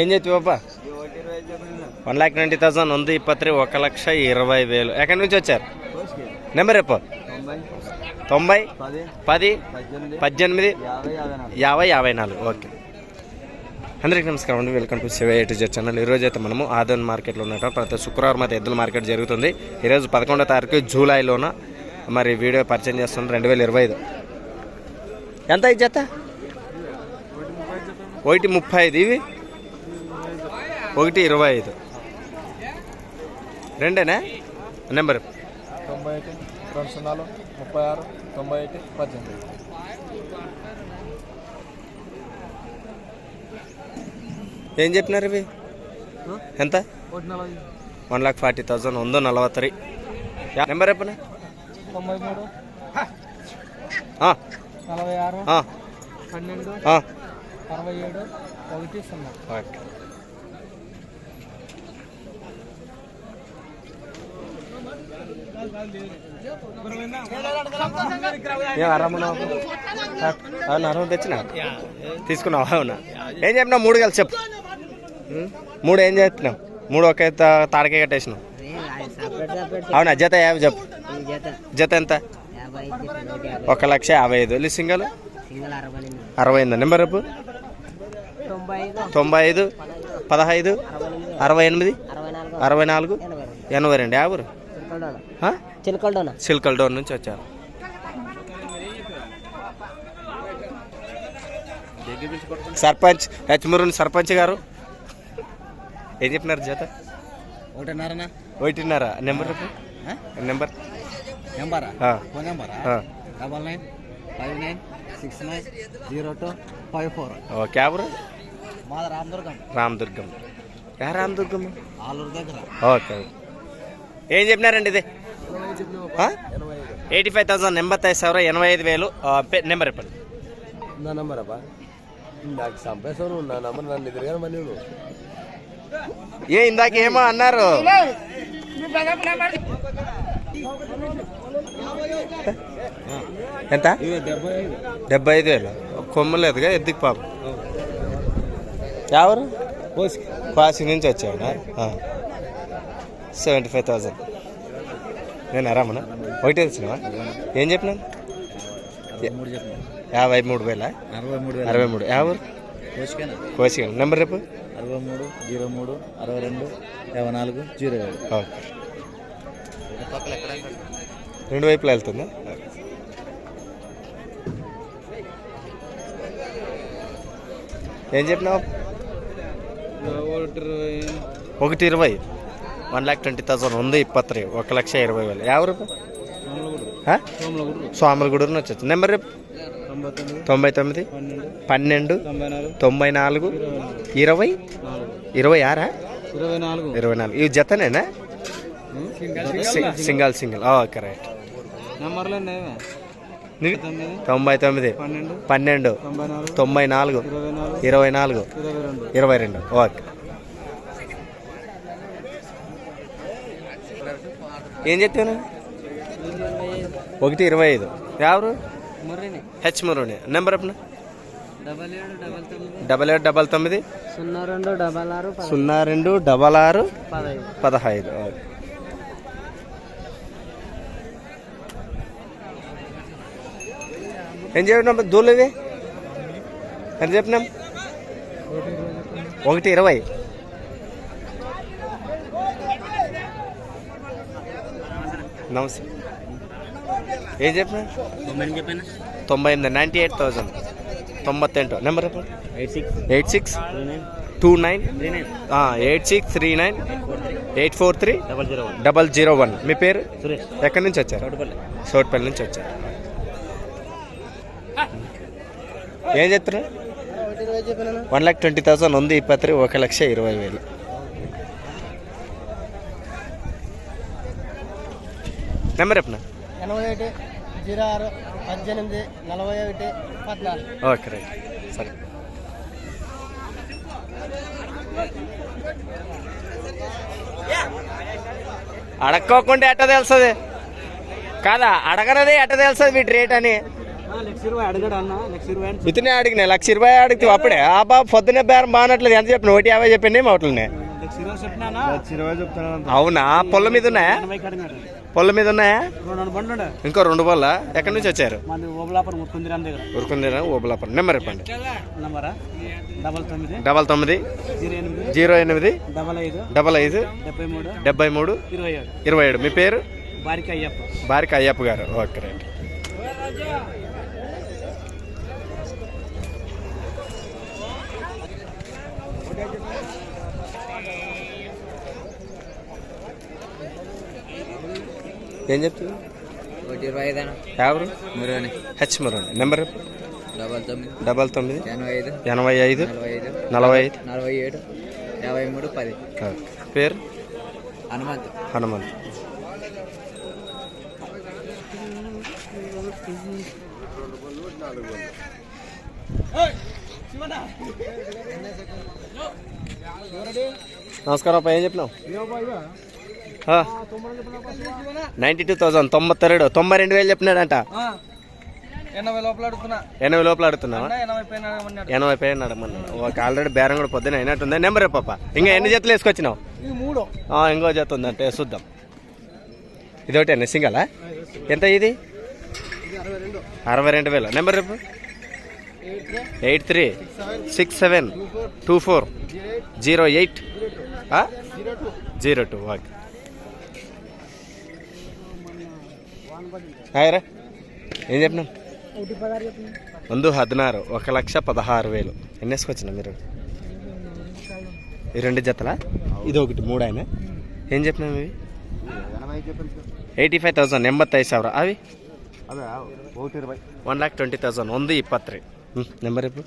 ఏం చెప్తావు పాప వన్ ల్యాక్ నైంటీ థౌసండ్ ఉంది ఇప్పత్రి ఒక లక్ష ఇరవై వేలు. ఎక్కడి నుంచి వచ్చారు? నెంబర్ చెప్పు. తొంభై పది పది పద్దెనిమిది యాభై యాభై నాలుగు. ఓకే అందరికీ నమస్కారం అండి. Welcome to Shiva eight Z channel ఈరోజు అయితే మనము ఆదోన్ మార్కెట్లో ఉన్నట్టు ప్రతి శుక్రవారం అయితే ఎద్దుల మార్కెట్ జరుగుతుంది. ఈరోజు పదకొండో తారీఖు జూలైలోన మరి వీడియో పరిచయం చేస్తుంది రెండు వేల ఇరవై ఐదు. ఎంత ఇది జత? ఒకటి ముప్పై ఐదు. ఇవి? ఒకటి ఇరవై ఐదు. రెండేనా? నెంబర్? తొంభై ఒకటి రెండు సున్నాలు ముప్పై ఆరు తొంభై ఒకటి పద్దెనిమిది. ఏం చెప్పినారు ఇవి? ఎంత? వన్ లాక్ ఫార్టీ థౌజండ్ వందో నలభై నెంబర్ ఎప్పుడు తొంభై మూడు. నలభై ఆరు. పన్నెండు. అరవై ఏడు. ఒకటి సున్నా. తెచ్చిన? తీసుకున్నావా? అవునా? ఏం చెప్పినా మూడు కలిసి చెప్పు. మూడు ఏం చేస్తున్నావు? మూడు ఒకే తాడకే కట్టేసినావు. అవునా? జత యాభై చెప్పు. జత ఎంత? ఒక లక్ష యాభై ఐదు. సింగల్? అరవై ఐదు నెంబర్ రేపు తొంభై ఐదు తొంభై ఐదు పదహైదు అరవై ఎనిమిది అరవై నాలుగు ఎనభై రెండు. యాభై సిల్కల్ డోర్ నుంచి వచ్చారు. సర్పంచ్ హెచ్మురుని సర్పంచ్ గారు. ఏం చెప్పినారు జత? ఒకటిన్నారనా? ఒకటిన్నారా. నెంబర్ నెంబర్ నెంబరా phone నెంబరా double nine five nine six nine zero two five four okay Ram Durgam Ramadurgam. Ramadurgam. ఏ రామదుర్గం? ఆలూరు దగ్గర. ఓకే. ఏం చెప్పినారండి ఇది? ఎయిటీ ఫైవ్ థౌసండ్ ఎంబత్తై సవర ఎనభై ఐదు వేలు. నెంబర్ చెప్పండి. నా నెంబర్ అబ్బా. నాకు సంపేశాను నా నెంబర్ నన్ను ఎదురుగా మళ్ళీ ఏ ఇందాక ఏమో అన్నారు. ఎంత? డెబ్బై ఐదు వేలు. కొమ్మలేదుగా ఎద్దుకు పాపం. ఎవరు? కాశీ నుంచి వచ్చావునా? సెవెంటీ ఫైవ్ థౌజండ్ నేను అరామనా ఒకటే తెచ్చినావా? ఏం చెప్పినాను చెప్పిన యాభై మూడు వేల? అరవై మూడు అరవై మూడు. ఎవరు? కోసుకేనా? కోసి నెంబర్ రేపు అరవై మూడు జీరో మూడు అరవై రెండు యాభై నాలుగు జీరో ఏడు ఓకే. రెండు వైపులా వెళ్తుందా? ఏం చెప్పినావు? ఒకటి ఇరవై వన్ ల్యాక్ ట్వంటీ థౌసండ్ ఉంది ఇప్పత్రి ఒక లక్ష ఇరవై వేలు. యాభై రూపాయలు స్వామిలగూడూరు నుంచి వచ్చి నెంబర్ రేపు తొంభై తొమ్మిది పన్నెండు తొంభై నాలుగు ఇరవై ఇరవై ఆరా? ఇరవై నాలుగు. ఇవి జతనేనా సింగల్ సింగల్. ఓకే రైట్ తొంభై తొమ్మిది పన్నెండు తొంభై నాలుగు ఇరవై నాలుగు ఇరవై రెండు. ఓకే. ఏం చెప్తాను ఒకటి ఇరవై ఐదు. ఎవరు? హెచ్ మురుని నెంబర్ ఎప్పుడు డబల్ ఏడు డబల్ తొమ్మిది. సున్నా రెండు డబల్ ఆరు సున్నా రెండు డబల్ ఆరు పదహైదు. ఏం చెప్పినాం? దూలు ఇవి? ఎంత చెప్పినాం? ఒకటి ఇరవై. నమస్తే. ఏం చెప్పినా? తొంభై ఎనిమిది నైంటీ ఎయిట్ థౌసండ్ తొంభత్తెంటు. నెంబర్ చెప్పండి. Eight six. Two nine? Eight six three nine? Eight four three. Double zero one. Double zero one. మీ పేరు? సురేష్. ఎక్కడి నుంచి వచ్చారు? చౌటుపల్లి. సోట్పల్లి నుంచి వచ్చారు. ఏం చెప్తున్నారు? వన్ లాక్ ట్వంటీ థౌసండ్ ఉంది ఇప్పత్రి ఒక లక్ష ఇరవై వేలు. నెంబర్ చెప్పనా? ఎనభై ఒకటి. జీరో ఆరు పద్దెనిమిది నలభై ఒకటి పద్నాలుగు. Okay right. సరే. అడక్కోకుండా ఎట్ట తెలుస్తుంది? కాదా అడగనదే ఎట్ట తెలుస్తుంది వీటి రేట్ అని? ఇతనే అడిగిన లక్ష ఇరవై అడిగితే అప్పుడే. ఆ బాబు పొద్దున్నే బేరం బాగానట్లేదు ఎంత చెప్పిన? ఒకటి యాభై ఇరవై చెప్తాను అవునా? పొల్ల మీద ఉన్నాయా? పొల్ల మీద ఉన్నాయా? ఇంకో రెండు పొల్ల ఎక్కడి నుంచి వచ్చారు? ఓబలాపురం నెంబర్ నంబరా? డబల్ తొమ్మిది. జీరో ఎనిమిది. డబల్ ఐదు. డెబ్బై మూడు. ఇరవై ఏడు. మీ పేరు? బారికి అయ్యప్ప. బారికి అయ్యప్ప గారు. Okay right. ఏం చెప్తుంది ఒకటి ఇరవై ఐదు ఎవరు హెచ్ మురండి నెంబర్? డబల్ తొమ్మిది. డబల్ తొమ్మిది? ఎనభై ఐదు. ఎనభై ఐదు? నలభై ఐదు. నలభై ఐదు? నలభై ఏడు. యాభై మూడు పది. పేరు? హనుమంత్. హనుమంత్. నమస్కారం అప్ప ఏం చెప్పినావు? నైంటీ టూ థౌసండ్ తొంభై రెండు తొంభై రెండు వేలు చెప్పినాడంట. ఎనభై లోపల అడుగుతున్నా. ఎనభై లోపల అడుగుతున్నావా? ఎనభై నడమన్నాడు ఒక ఆల్రెడీ బేరం కూడా పొద్దున అయినట్టుంది. నెంబర్ పాప ఇంకా ఎన్ని జతలు వేసుకొచ్చినావు? మూడు. ఇంకో జత ఉందంటే చూద్దాం. ఇది ఒకటి సింగలా ఎంత ఇది? అరవై రెండు వేలు. నెంబర్ రేపు eight three. Six seven. Two four. Zero eight. Zero two. Okay. Hi రా ఏం చెప్పినాం ముందు హదినారు ఒక లక్ష పదహారు వేలు ఎన్ని వేసుకొచ్చినా మీరు ఈ రెండు జతలా ఇది ఒకటి మూడు ఆయన ఏం చెప్పినాం ఇవి ಏಯ್ಟಿ ಫೈವ್ ತೌಸಂಡ್ ಎಂಬತ್ತೈದು ಸಾವಿರ ಅವಿ అదే ఒకటి ఇరవై ಒನ್ ಲ್ಯಾಕ್ ಟ್ವೆಂಟಿ ತೌಸಂಡ್ ಒಂದು ಇಪ್ಪತ್ತು ರೀ ಹ್ಞೂ number ಇಪ್ಪು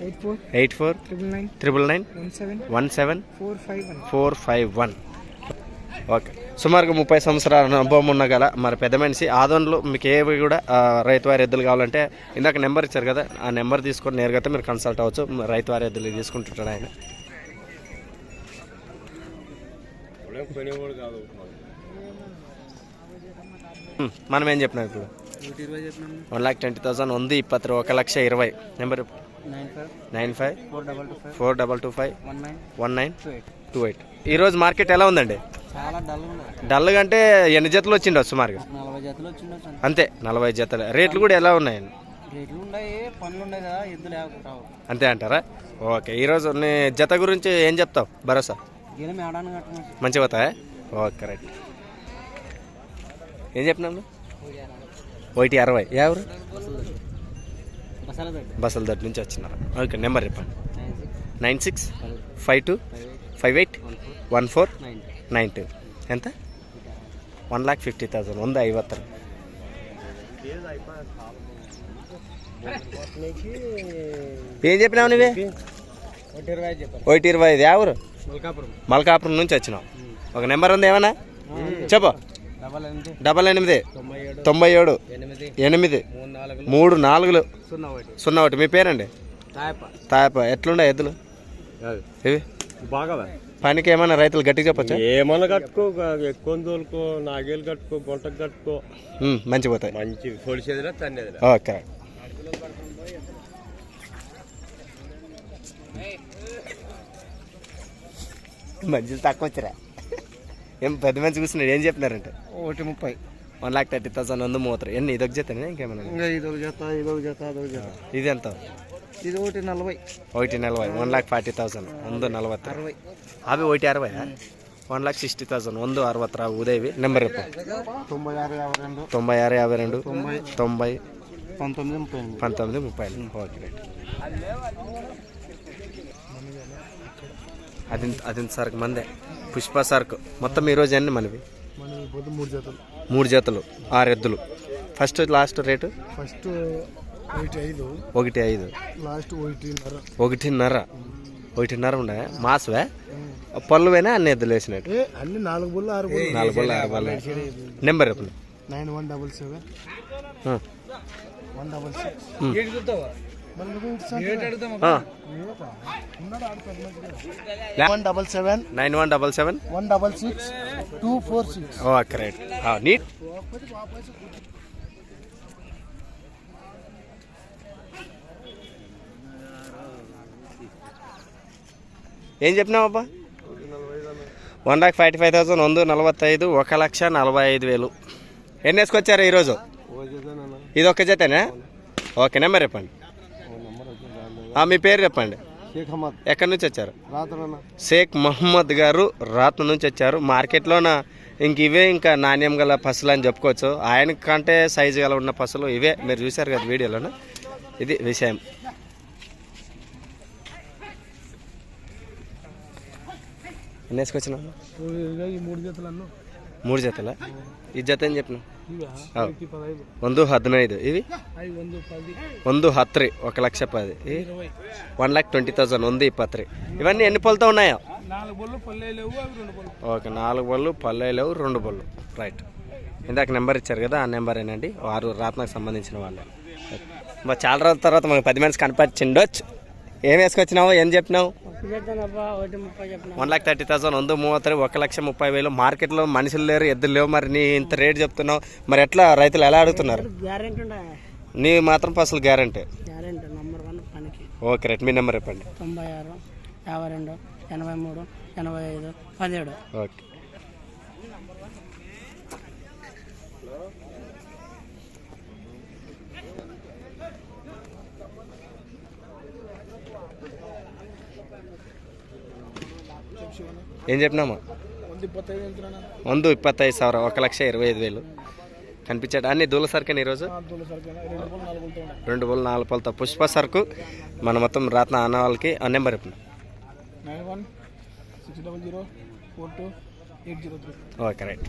eight four eight four triple nine triple nine one seven one seven four five one four five one Okay. సుమారుగా ముప్పై సంవత్సరాల అనుభవం ఉన్న గల మరి పెద్ద మనిషి ఆదోన్లు మీకు ఏవి కూడా రైతు వారి ఎద్దులు కావాలంటే ఇందాక నెంబర్ ఇచ్చారు కదా ఆ నెంబర్ తీసుకొని నేరుగా అయితే మీరు కన్సల్ట్ అవ్వచ్చు. రైతు వారి ఎద్దులు తీసుకుంటుంటాడు ఆయన. మనం ఏం చెప్పినాం ఇప్పుడు? వన్ లాక్ ట్వంటీ థౌసండ్ ఉంది ఇప్పటి ఒక లక్ష ఇరవై. Number nine five. Four double two five. One nine. Two eight. ఈరోజు మార్కెట్ ఎలా ఉందండి? చాలా డల్ డల్గా అంటే ఎన్ని జతలు వచ్చిండో సుమారుగా నలభై జతలు వచ్చిండొచ్చు అంతే నలభై జతలు. రేట్లు కూడా ఎలా ఉన్నాయండి రేట్లు ఉన్నాయి పనులు ఉన్నాయి కదా ఎద్దులు లేకపోతావు అంతే అంటారా? ఓకే ఈరోజు నీ జత గురించి ఏం చెప్తావు? భరోసా. మంచిగా పోతాయా? Okay right. ఏం చెప్పినాము ఒకటి అరవై. ఎవరు? దగ్గర నుంచి వచ్చినారు. ఓకే నెంబర్ చెప్పండి. Nine six five two five eight one four nine nine two ಎಂತ ಒನ್ ಲ್ಯಾಕ್ ಫಿಫ್ಟಿ ತೌಸಂಡ್ ಒಂದು ಐವತ್ತರ ఏం చెప్పినావు నువ్వే ఒకటి ఇరవై ఐదు చెప్పారు ఒకటి ఇరవై ఐదు ఎవరు మల్కాపురం మల్కాపురం నుంచి వచ్చినావు ఒక నెంబర్ ఉంది ఏమన్నా చెప్పు డబల్ ఎనిమిది డబల్ ఎనిమిది తొంభై ఏడు తొంభై ఏడు ఎనిమిది ఎనిమిది మూడు నాలుగు మూడు నాలుగులు సున్నా ఒకటి సున్నా ఒకటి మీ పేరండి తాయప తాప ఎట్లుండే ఎద్దులు ఇవి బాగా పనికి ఏమన్నా రైతులు గట్టిగా చెప్పచ్చా? ఏమన్నా కట్టుకో ఎక్కువ తోలుకో నాగేలు కట్టుకో గుంటకు కట్టుకో. మంచి పోతాయి. మంచి పొడిచేదిలా తన్నేదిలా. ఓకే. మంచిది తక్కువ వచ్చిరా. ఏం పెద్ద మంచి కూర్చున్నాడు ఏం చెప్పినారంటే ఒకటి ముప్పై. వన్ లాక్ థర్టీ థౌసండ్ వంద మూతరు. ఎన్ని ఇదొక జతనే ఇంకేమన్నా? ఇంకా ఇదొక జత ఇదొక జత అదొక జత. ఇది ఎంత ఇది ఒకటి నలభై. ఒకటి నలభై వన్ ల్యాక్ ఫార్టీ థౌసండ్ ಒಂದು నలభై. అరవై. అవి ఒకటి అరవై వన్ ల్యాక్ సిక్స్టీ థౌసండ్ వంద అరవత్ రావు ఉదయవి. నెంబర్ తొంభై ఆరు యాభై రెండు. తొంభై ఆరు యాభై రెండు. తొంభై. పంతొమ్మిది ముప్పై పంతొమ్మిది ముప్పై ఓకే అది అది సరుకు మందే. పుష్ప సరుకు మొత్తం ఈరోజు అన్ని మనవి? మూడు జతలు. మూడు జతలు ఆరు ఎద్దులు. ఫస్ట్ లాస్ట్ రేటు ఫస్ట్ ఒకటి ఐదు. ఒకటి ఐదు. లాస్ట్ ఒకటిన్నర. ఒకటిన్నర. ఉండే. మాసవే? పళ్ళువేనా? అన్ని ఎద్దులు వేసినట్టు. అన్ని నాలుగు బుల్లు ఆరు బుల్లు నాలుగు పళ్ళు ఆరు పళ్ళు నెంబర్ చెప్పండి. Nine one double seven. One double six. Um. One double seven. Nine one double seven. One double six. Two four six. Oh correct. Neat. ఏం చెప్పినావు అబ్బా? One lakh forty five thousand వంద నలభై ఐదు ఒక లక్ష నలభై ఐదు వేలు. ఎన్ని వేసుకొచ్చారు ఈరోజు? ఇది ఒక్క జతేనా? ఓకే నెంబర్ చెప్పండి. ఆ, మీ పేరు చెప్పండి. ఎక్కడి నుంచి వచ్చారు? షేక్ మహమ్మద్ గారు రాత్న నుంచి వచ్చారు. మార్కెట్లోన ఇంక ఇవే ఇంకా నాణ్యం గల పసులు అని చెప్పుకోవచ్చు. ఆయన కంటే సైజు గల ఉన్న పసులు ఇవే. మీరు చూశారు కదా వీడియోలోన? ఇది విషయం. ఎన్ని వేసుకొచ్చినా మూడు జతలు? అన్న మూడు జతలా ఈ జత ఏం చెప్పిన ಒಂದು ಹದಿನೈದು ಇವಿ ಒಂದು హత్రి ఒక లక్ష పది. One lakh twenty thousand. ఉంది ఇప్పత్రి ఇవన్నీ ఎన్ని పళ్ళతో ఉన్నాయా? ఓకే నాలుగు బళ్ళు పల్లె లేవు రెండు బళ్ళు. రైట్ ఇందాక నెంబర్ ఇచ్చారు కదా ఆ నెంబర్ ఏనండి. ఆరు రాత్నకు సంబంధించిన వాళ్ళే. చాలా రోజుల తర్వాత మనకు పది మంది కనిపించిండొచ్చు ఏం వేసుకొచ్చినావు? ఏం చెప్పినావు? వన్ లాక్ థర్టీ థౌసండ్ వంద మూవత్తరి ఒక లక్ష ముప్పై వేలు. మార్కెట్లో మనుషులు లేరు ఎద్దులు లేవు. మరి నీ ఇంత రేట్ చెప్తున్నావు. మరి ఎట్లా రైతులు ఎలా అడుగుతున్నారు? నీ మాత్రం అసలు గ్యారంటీ. Okay right. మీ నెంబర్ చెప్పండి. తొంభై ఆరు యాభై రెండు ఎనభై మూడు ఎనభై ఐదు పదిహేడు. ఓకే. ఏం చెప్పినామా వందు ఇప్పత్తైదు సవరం ఒక లక్ష ఇరవై ఐదు వేలు. కనిపించాడు? అన్ని దూల సరుకేనా ఈరోజు? రెండు బోలు నాలుగు పొలతో పుష్ప సరుకు మన మొత్తం రాత్న అన్న వాళ్ళకి ఆ నెంబర్ ఇప్పుడు ఓకే రైట్.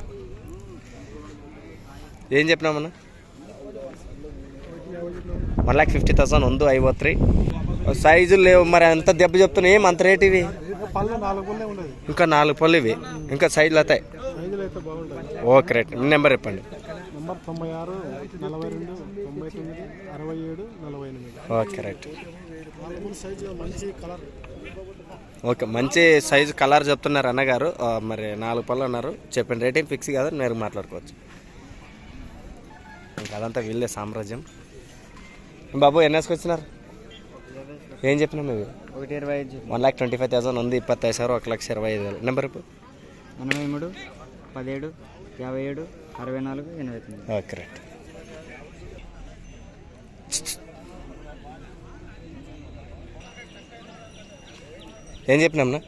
ఏం చెప్పినామన్నా వన్ ల్యాక్ ఫిఫ్టీ థౌసండ్ వందు ఐవో త్రీ. సైజులు లేవు మరి అంత దెబ్బ చెప్తున్నా ఏం అంత రేట్ ఇవి? ఇంకా నాలుగు పళ్ళు ఇవి. ఇంకా సైజులు అవుతాయి ఓకే రైట్. మీ నెంబర్ చెప్పండి ఓకే రైట్. ఓకే మంచి సైజు కలర్ చెప్తున్నారు అన్నగారు. మరి నాలుగు పళ్ళు అన్నారు. చెప్పండి రేటింగ్ ఫిక్స్ కాదు మీరు మాట్లాడుకోవచ్చు. ఇంకా అదంతా వీళ్ళే సామ్రాజ్యం. బాబు ఎన్ని వేసుకొచ్చినారు ఏం చెప్పినాం ఇవి ఒకటి ఇరవై ఐదు. One lakh twenty five thousand ఉంది ఇప్పత్తైదు సార్ ఒక లక్ష ఇరవై ఐదు వేలు. నెంబర్ ఎనభై మూడు పదిహేడు యాభై ఏడు అరవై నాలుగు ఎనభై తొమ్మిది. Ah, ఓకే ఏం చెప్పినాంనా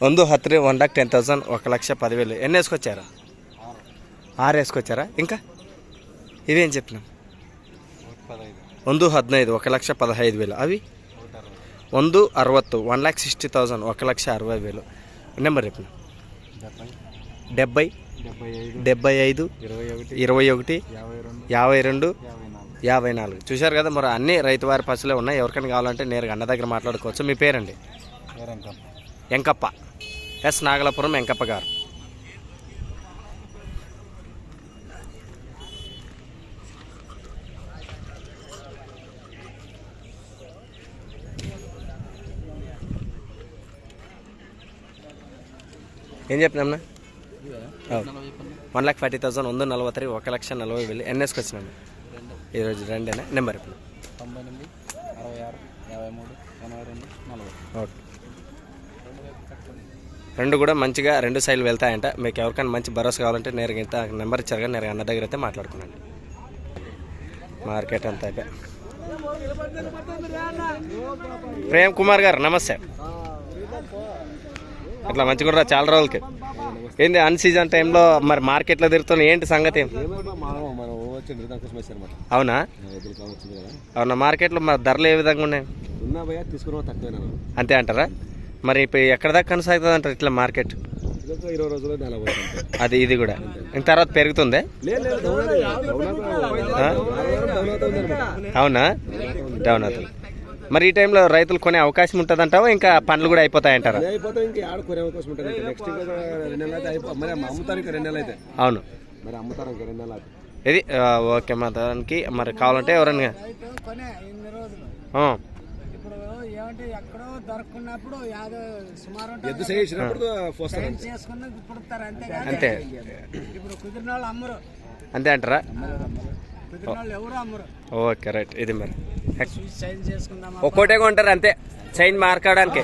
ముందు హత్రి వన్ లాక్ టెన్ థౌసండ్ ఒక లక్ష పదివేలు. ఎన్ని వేసుకొచ్చారా? ఆరు. వేసుకొచ్చారా? ఇంకా? ఇవేం చెప్పినాం ఒందు హద్నైదు ఒక లక్ష పదహైదు వేలు అవి ఒందు అరవత్తు వన్ ల్యాక్ సిక్స్టీ థౌజండ్ ఒక లక్ష అరవై వేలు నెంబర్ చెప్పిన డెబ్బై డెబ్బై ఐదు ఇరవై ఒకటి యాభై రెండు యాభై నాలుగు చూశారు కదా మరి అన్ని రైతు వారి పశువులే ఉన్నాయి. ఎవరికైనా కావాలంటే నేరుగా అన్న దగ్గర మాట్లాడుకోవచ్చు. మీ పేరండి? వెంకప్ప. ఎస్ నాగలాపురం వెంకప్ప గారు. ఏం చెప్పినామన్నా వన్ ల్యాక్ ఫార్టీ థౌసండ్ ಒಂದು నలభై ఒక లక్ష నలభై వేలు. ఎన్ని వేసుకొచ్చినాము ఈరోజు రెండేనా? నెంబర్ ఇప్పుడు. తొంభై ఎనిమిది అరవై ఆరు యాభై మూడు ఎనభై రెండు నలభై. ఓకే. రెండు కూడా మంచిగా రెండు సైడ్లు వెళ్తాయంట. మీకు ఎవరికైనా మంచి భరోసా కావాలంటే నేరుగా ఇంత నెంబర్ ఇచ్చారు కానీ నేరుగా అన్న దగ్గర అయితే మాట్లాడుకున్నాండి మార్కెట్ అంతా ప్రేమ్ కుమార్ గారు నమస్తే. అట్లా మంచిగా కూడా చాలా రోజులకి. ఏంది అన్ సీజన్ టైంలో మరి మార్కెట్లో తిరుగుతున్న ఏంటి సంగతి? అవునా? అవునా మార్కెట్లో మరి ధరలు ఏ విధంగా ఉన్నాయి? అంతే అంటారా? మరి ఇప్పుడు ఎక్కడ దాకా కొనసాగుతుంది అంటారు ఇట్లా మార్కెట్? ఇరవై అది ఇది కూడా. తర్వాత పెరుగుతుందే. అవునా? డౌన్ అవుతుంది. మరి ఈ టైంలో రైతులు కొనే అవకాశం ఉంటుంది అంటావా ఇంకా పనులు కూడా అయిపోతాయంటారా అదే అయిపోతే ఇంకా ఆడ కొనే అవకాశం ఉంటుంది. నెక్స్ట్ ఇంకా రెండు నెలలు అయితే అయిపో మరి అమ్ముతారు ఇంకా రెండు నెలలు అయితే. అవును. మరి అమ్ముతారు ఇంకా రెండు నెలలు. అయితే ఇది ఓకే మా దానికి మరి కావాలంటే ఎవరన్నా ఏమంటే ఎక్కడో దొరకకున్నప్పుడు యాదో సుమారు పుడతారు అంతే కానీ అంతే. ఇప్పుడు కుదిరిన వాళ్ళు అమ్మరు. అంతే అంటారా? ఓకే రైట్ ఇది మరి. చూసి సైన్ చేసుకుందాం ఒక్కోటే కొంటారు అంతే. చైన్ మార్కడానికి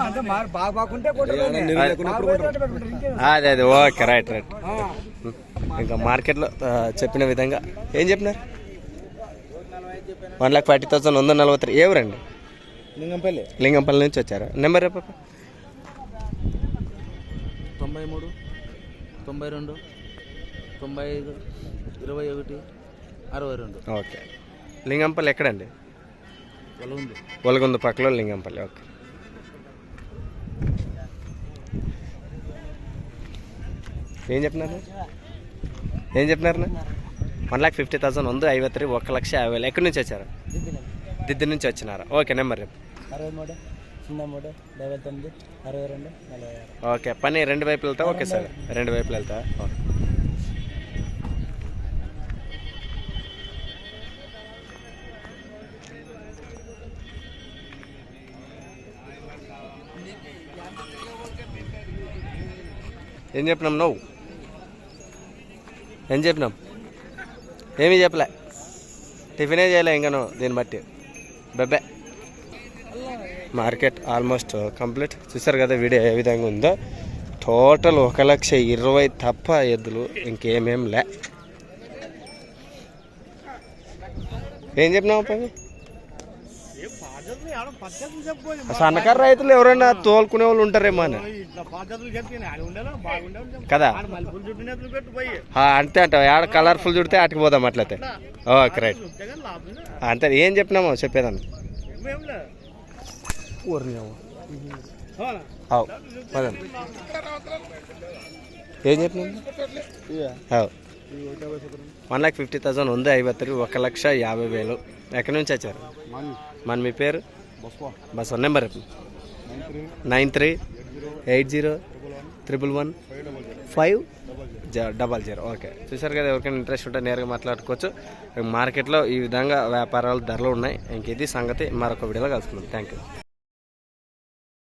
అదే అదే. ఓకే రైట్ రైట్ ఇంకా మార్కెట్లో చెప్పిన విధంగా. ఏం చెప్పినారు? వన్ లాక్ ఫార్టీ థౌసండ్ వంద నలభై త్రీ. ఎవరండి లింగంపల్లి. లింగంపల్లి నుంచి వచ్చారా? నెంబర్ రేపు తొంభై మూడు తొంభై రెండు తొంభై ఐదు ఇరవై ఒకటి అరవై రెండు. ఓకే. లింగంపల్లి ఎక్కడండి? ఒలగొంద పక్కలో లింగంపల్లి ఓకే. ఏం చెప్పినారు? ఏం చెప్పినారు? వన్ లాక్ ఫిఫ్టీ థౌసండ్ ఉంది ఐవత్తి ఒక లక్ష యాభై వేలు. ఎక్కడి నుంచి వచ్చారు? దిద్ది నుంచి వచ్చినారా? ఓకే నెంబర్ రేపు అరవై మూడు సున్నా మూడు డెబ్బై తొమ్మిది అరవై రెండు నలభై ఓకే పని రెండు వైపులు వెళ్తా ఓకే సార్. రెండు వైపులు వెళ్తా ఓకే. ఏం చెప్పినాం నువ్వు? ఏం చెప్పినాం? ఏమీ చెప్పలే. టిఫినే చేయలే ఇంకా నువ్వు దీన్ని బట్టి. బెబ్బే. Market almost complete. చూసారు కదా వీడియో ఏ విధంగా ఉందో? టోటల్ ఒక లక్ష ఇరవై తప్ప ఎద్దులు ఇంకేమేం లే. ఏం చెప్పినావు పని సన్నకారు రైతులు ఎవరైనా తోలుకునే వాళ్ళు ఉంటారేమో అని. కదా? అంతే అంటావు ఆడ కలర్ఫుల్ చుడితే ఆటికి పోదాం అట్లయితే. ఓకే రైట్ అంతే ఏం చెప్పినామో చెప్పేదాన్ని. ఏం చెప్పినా వన్ లాక్ ఫిఫ్టీ థౌసండ్ ఉంది ఐవత్తి ఒక లక్ష యాభై వేలు. ఎక్కడి నుంచి వచ్చారు? మన మీ పేరు? బస్ one number nine three eight zero triple one five double zero. Okay. చూసారు కదా ఎవరికైనా ఇంట్రెస్ట్ ఉంటే నేరుగా మాట్లాడుకోవచ్చు. మార్కెట్లో ఈ విధంగా వ్యాపారాలు ధరలు ఉన్నాయి. ఇంక ఇది సంగతి మరొక వీడియోలో కలుసుకుందాం. Thank you.